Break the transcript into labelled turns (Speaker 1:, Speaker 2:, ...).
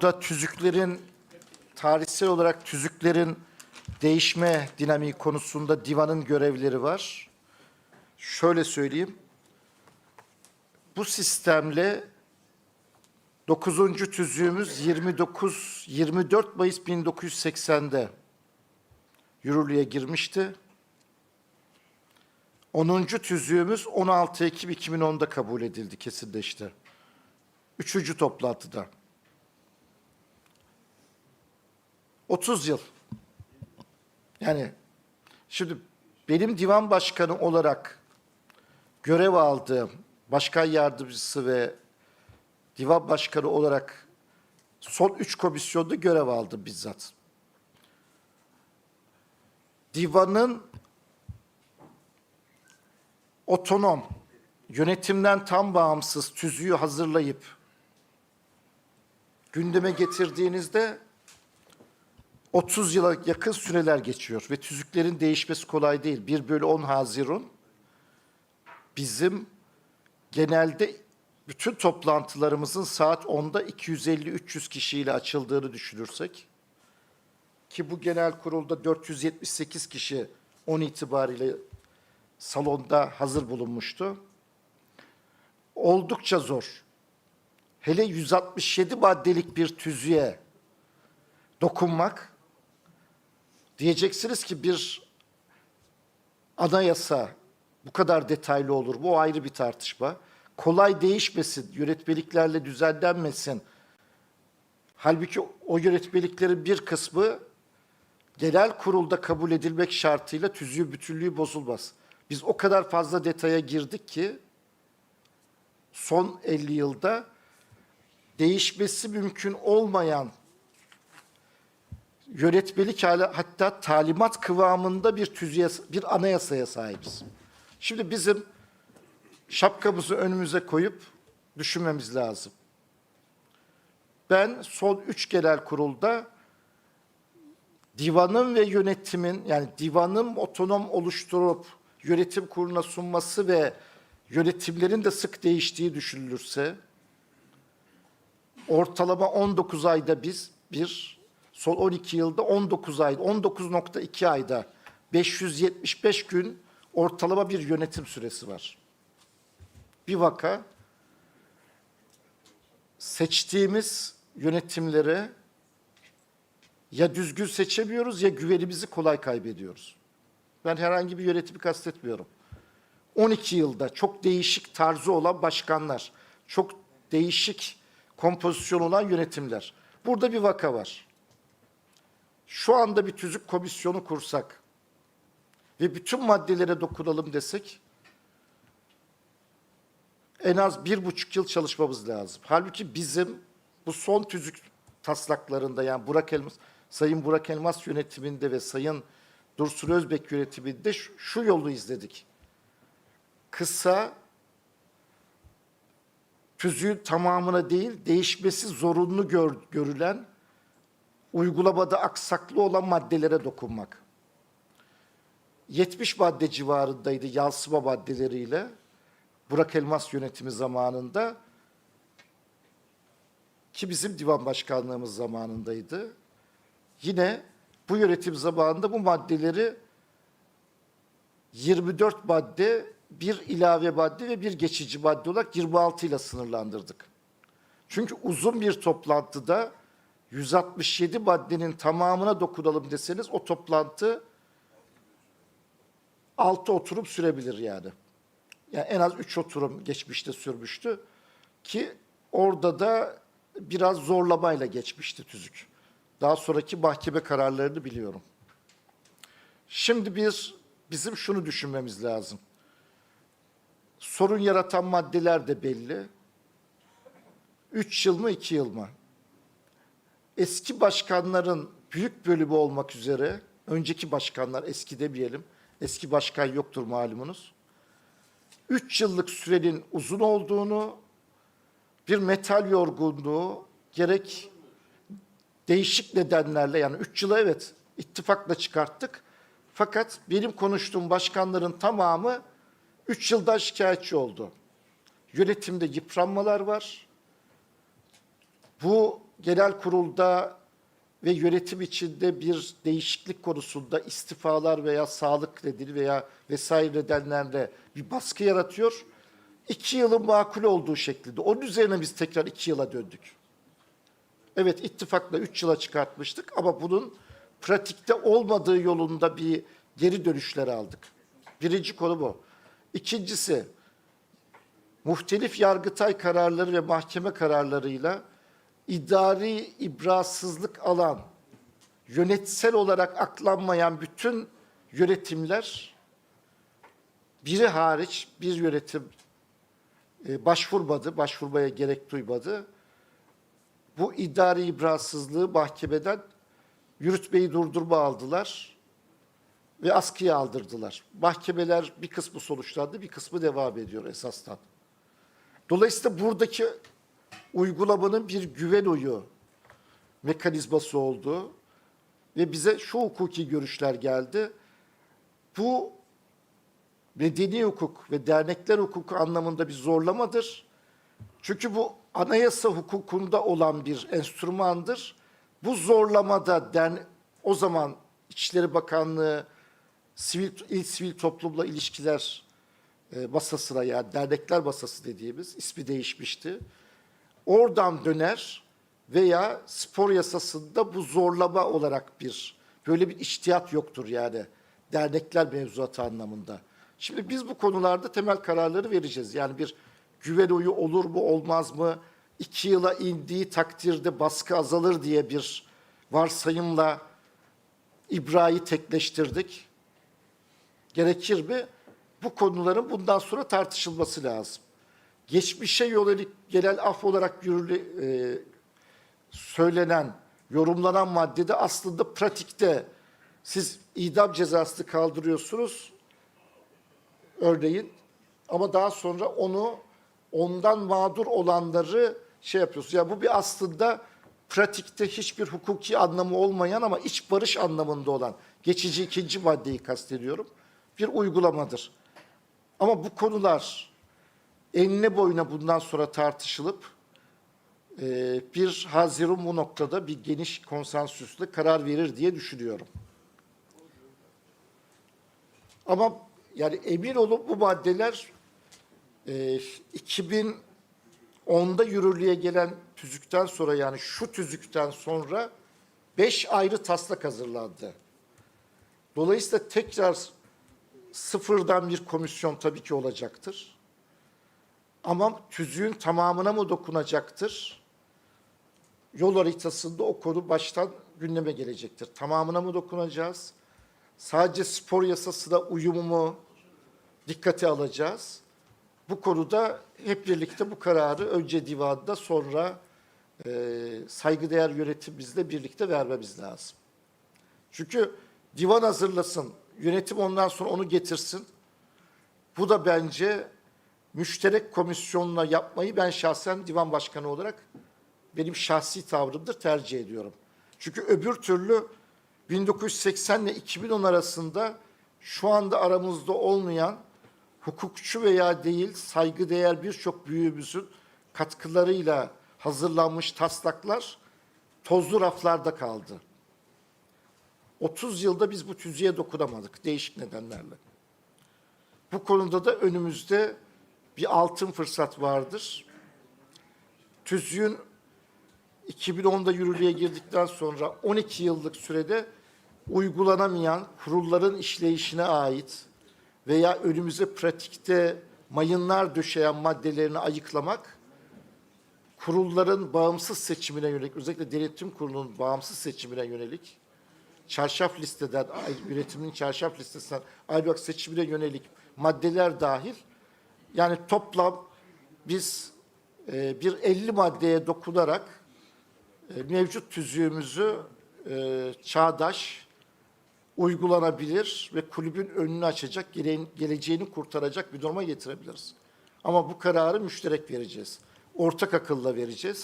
Speaker 1: da tüzüklerin tarihsel olarak tüzüklerin değişme dinamiği konusunda divanın görevleri var. Şöyle söyleyeyim. Bu sistemle 9. tüzüğümüz 29 24 Mayıs 1980'de yürürlüğe girmişti. 10. tüzüğümüz 16 Ekim 2010'da kabul edildi, kesinleşti. Üçüncü toplantıda. 30 yıl. Yani şimdi benim divan başkanı olarak görev aldığım başkan yardımcısı ve divan başkanı olarak son üç komisyonda görev aldım bizzat. Divanın otonom, yönetimden tam bağımsız tüzüğü hazırlayıp gündeme getirdiğinizde 30 yıla yakın süreler geçiyor ve tüzüklerin değişmesi kolay değil. 1 bölü 10 Haziran bizim genelde bütün toplantılarımızın saat 10'da 250-300 kişiyle açıldığını düşünürsek ki bu genel kurulda 478 kişi 10 itibariyle salonda hazır bulunmuştu. Oldukça zor. Hele 167 maddelik bir tüzüğe dokunmak diyeceksiniz ki bir anayasa bu kadar detaylı olur. Bu ayrı bir tartışma. Kolay değişmesin, yönetmeliklerle düzenlenmesin. Halbuki o yönetmeliklerin bir kısmı genel kurulda kabul edilmek şartıyla tüzüğü bütünlüğü bozulmaz. Biz o kadar fazla detaya girdik ki son 50 yılda değişmesi mümkün olmayan yönetmelik hala hatta talimat kıvamında bir tüzüğe, bir anayasaya sahibiz. Şimdi bizim şapkamızı önümüze koyup düşünmemiz lazım. Ben son üç genel kurulda divanın ve yönetimin yani divanın otonom oluşturup yönetim kuruluna sunması ve yönetimlerin de sık değiştiği düşünülürse ortalama 19 ayda biz bir son 12 yılda 19 ay 19.2 ayda 575 gün ortalama bir yönetim süresi var. Bir vaka seçtiğimiz yönetimlere ya düzgün seçemiyoruz ya güvenimizi kolay kaybediyoruz. Ben herhangi bir yönetimi kastetmiyorum. 12 yılda çok değişik tarzı olan başkanlar, çok değişik kompozisyon olan yönetimler. Burada bir vaka var. Şu anda bir tüzük komisyonu kursak ve bütün maddelere dokunalım desek en az bir buçuk yıl çalışmamız lazım. Halbuki bizim bu son tüzük taslaklarında yani Burak Elmas, Sayın Burak Elmas yönetiminde ve Sayın Dursun Özbek yönetiminde şu, şu yolu izledik. Kısa, tüzüğün tamamına değil, değişmesi zorunlu gör, görülen, uygulamada aksaklı olan maddelere dokunmak. 70 madde civarındaydı yansıma maddeleriyle. Burak Elmas yönetimi zamanında ki bizim divan başkanlığımız zamanındaydı. Yine bu yönetim zamanında bu maddeleri 24 madde, bir ilave madde ve bir geçici madde olarak 26 ile sınırlandırdık. Çünkü uzun bir toplantıda 167 maddenin tamamına dokunalım deseniz o toplantı altı oturum sürebilir yani. Yani en az üç oturum geçmişte sürmüştü ki orada da biraz zorlamayla geçmişti tüzük. Daha sonraki mahkeme kararlarını biliyorum. Şimdi bir bizim şunu düşünmemiz lazım. Sorun yaratan maddeler de belli. Üç yıl mı, iki yıl mı? Eski başkanların büyük bölümü olmak üzere, önceki başkanlar eski demeyelim, eski başkan yoktur malumunuz. Üç yıllık sürenin uzun olduğunu, bir metal yorgunluğu, gerek değişik nedenlerle yani üç yıla evet ittifakla çıkarttık. Fakat benim konuştuğum başkanların tamamı üç yıldan şikayetçi oldu. Yönetimde yıpranmalar var. Bu genel kurulda ve yönetim içinde bir değişiklik konusunda istifalar veya sağlık nedeni veya vesaire nedenlerle bir baskı yaratıyor. İki yılın makul olduğu şeklinde. Onun üzerine biz tekrar iki yıla döndük. Evet ittifakla üç yıla çıkartmıştık ama bunun pratikte olmadığı yolunda bir geri dönüşler aldık. Birinci konu bu. İkincisi, muhtelif yargıtay kararları ve mahkeme kararlarıyla idari ibrasızlık alan, yönetsel olarak aklanmayan bütün yönetimler, biri hariç bir yönetim e, başvurmadı, başvurmaya gerek duymadı. Bu idari ibrasızlığı mahkemeden yürütmeyi durdurma aldılar ve askıya aldırdılar. Mahkemeler bir kısmı sonuçlandı, bir kısmı devam ediyor esasdan. Dolayısıyla buradaki uygulamanın bir güven oyu mekanizması oldu ve bize şu hukuki görüşler geldi. Bu medeni hukuk ve dernekler hukuku anlamında bir zorlamadır. Çünkü bu anayasa hukukunda olan bir enstrümandır. Bu zorlamada dern o zaman İçişleri Bakanlığı sivil il sivil toplumla ilişkiler e, masasına yani dernekler masası dediğimiz ismi değişmişti. Oradan döner veya spor yasasında bu zorlama olarak bir böyle bir içtihat yoktur yani dernekler mevzuatı anlamında. Şimdi biz bu konularda temel kararları vereceğiz. Yani bir güven oyu olur mu olmaz mı? İki yıla indiği takdirde baskı azalır diye bir varsayımla İbra'yı tekleştirdik. Gerekir mi? Bu konuların bundan sonra tartışılması lazım. Geçmişe yönelik genel af olarak yürürlü, e, söylenen, yorumlanan maddede aslında pratikte siz idam cezasını kaldırıyorsunuz örneğin ama daha sonra onu ondan mağdur olanları şey yapıyorsunuz. Ya bu bir aslında pratikte hiçbir hukuki anlamı olmayan ama iç barış anlamında olan geçici ikinci maddeyi kastediyorum. Bir uygulamadır. Ama bu konular enine boyuna bundan sonra tartışılıp e, bir Haziran bu noktada bir geniş konsensüsle karar verir diye düşünüyorum. Ama yani emin olun bu maddeler e, 2010'da yürürlüğe gelen tüzükten sonra yani şu tüzükten sonra beş ayrı taslak hazırlandı. Dolayısıyla tekrar sıfırdan bir komisyon tabii ki olacaktır. Ama tüzüğün tamamına mı dokunacaktır? Yol haritasında o konu baştan gündeme gelecektir. Tamamına mı dokunacağız? Sadece spor yasasına uyumu mu dikkate alacağız? Bu konuda hep birlikte bu kararı önce divanda sonra e, saygıdeğer yönetimimizle birlikte vermemiz lazım. Çünkü divan hazırlasın, yönetim ondan sonra onu getirsin. Bu da bence müşterek komisyonla yapmayı ben şahsen divan başkanı olarak benim şahsi tavrımdır, tercih ediyorum. Çünkü öbür türlü 1980 ile 2010 arasında şu anda aramızda olmayan hukukçu veya değil saygıdeğer birçok büyüğümüzün katkılarıyla hazırlanmış taslaklar tozlu raflarda kaldı. 30 yılda biz bu tüzüğe dokunamadık değişik nedenlerle. Bu konuda da önümüzde bir altın fırsat vardır. Tüzüğün 2010'da yürürlüğe girdikten sonra 12 yıllık sürede uygulanamayan kurulların işleyişine ait veya önümüze pratikte mayınlar döşeyen maddelerini ayıklamak, kurulların bağımsız seçimine yönelik, özellikle denetim kurulunun bağımsız seçimine yönelik, çarşaf listeden, üretimin çarşaf listesinden ayrılık seçimine yönelik maddeler dahil, yani toplam biz e, bir 50 maddeye dokunarak e, mevcut tüzüğümüzü e, çağdaş, uygulanabilir ve kulübün önünü açacak, gele- geleceğini kurtaracak bir duruma getirebiliriz. Ama bu kararı müşterek vereceğiz. Ortak akılla vereceğiz.